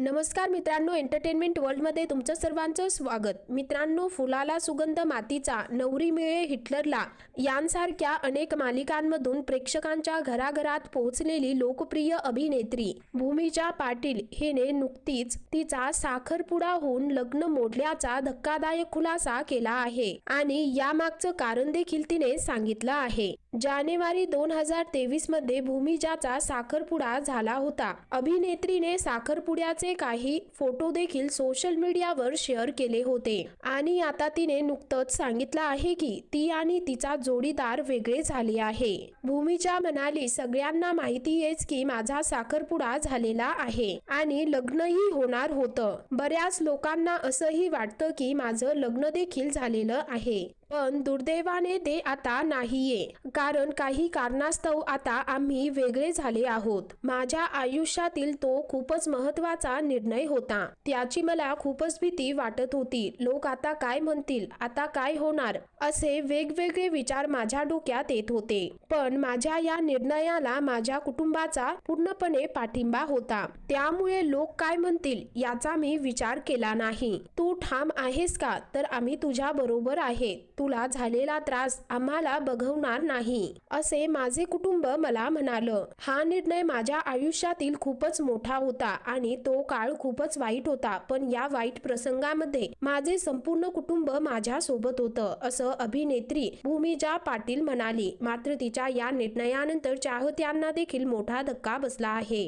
नमस्कार मित्रांनो एंटरटेनमेंट वर्ल्डमध्ये तुमचं सर्वांचं स्वागत. मित्रांनो फुलाला सुगंध मातीचा नवरी मिळे हिटलरला यांसारख्या अनेक मालिकांमधून प्रेक्षकांच्या घराघरात पोहोचलेली लोकप्रिय अभिनेत्री भूमिजा पाटील हिने नुकतीच तिचा साखरपुडा होऊन लग्न मोडल्याचा धक्कादायक खुलासा केला आहे आणि यामागचं कारण देखील तिने सांगितलं आहे. जानेवारी दोन हजार तेवीसमध्ये भूमिजाचा साखरपुडा झाला होता. अभिनेत्रीने साखरपुड्याचे काही फोटो देखील सोशल मीडियावर शेअर केले होते. आणि आता तिने नुकतंच सांगितलं आहे की ती आणि तिचा जोडीदार वेगळे झाले आहे. भूमीच्या म्हणाली सगळ्यांना माहिती आहेच की माझा साखरपुडा झालेला आहे आणि लग्नही होणार होतं. बऱ्याच लोकांना असंही वाटतं की माझं लग्न देखील झालेलं आहे. पण दुर्दैवाने ते आता नाहीये. कारण काही कारणास्तव आता आम्ही वेगळे झाले आहोत. माझ्या आयुष्यातील तो खूपच महत्त्वाचा निर्णय होता. त्याची मला खूपच भीती वाटत होती. लोक आता काय म्हणतील? आता काय होणार? असे वेगवेगळे विचार माझ्या डोक्यात येत होते. पण माझ्या या निर्णयाला माझ्या कुटुंबाचा पूर्णपणे पाठिंबा होता. त्यामुळे लोक काय म्हणतील याचा मी विचार केला नाही. तू ठाम आहेस का? तर आम्ही तुझ्या बरोबर आहे. तुला झालेला त्रास आम्हाला बघवणार नाही असे माझे कुटुंब मला म्हणालं. हा निर्णय माझ्या आयुष्यातील खूपच मोठा होता आणि तो काळ खूपच वाईट होता पण या वाईट प्रसंगामध्ये माझे संपूर्ण कुटुंब माझ्या सोबत होतं असं अभिनेत्री भूमिजा पाटील म्हणाली. मात्र तिच्या या निर्णयानंतर चाहत्यांना देखील मोठा धक्का बसला आहे.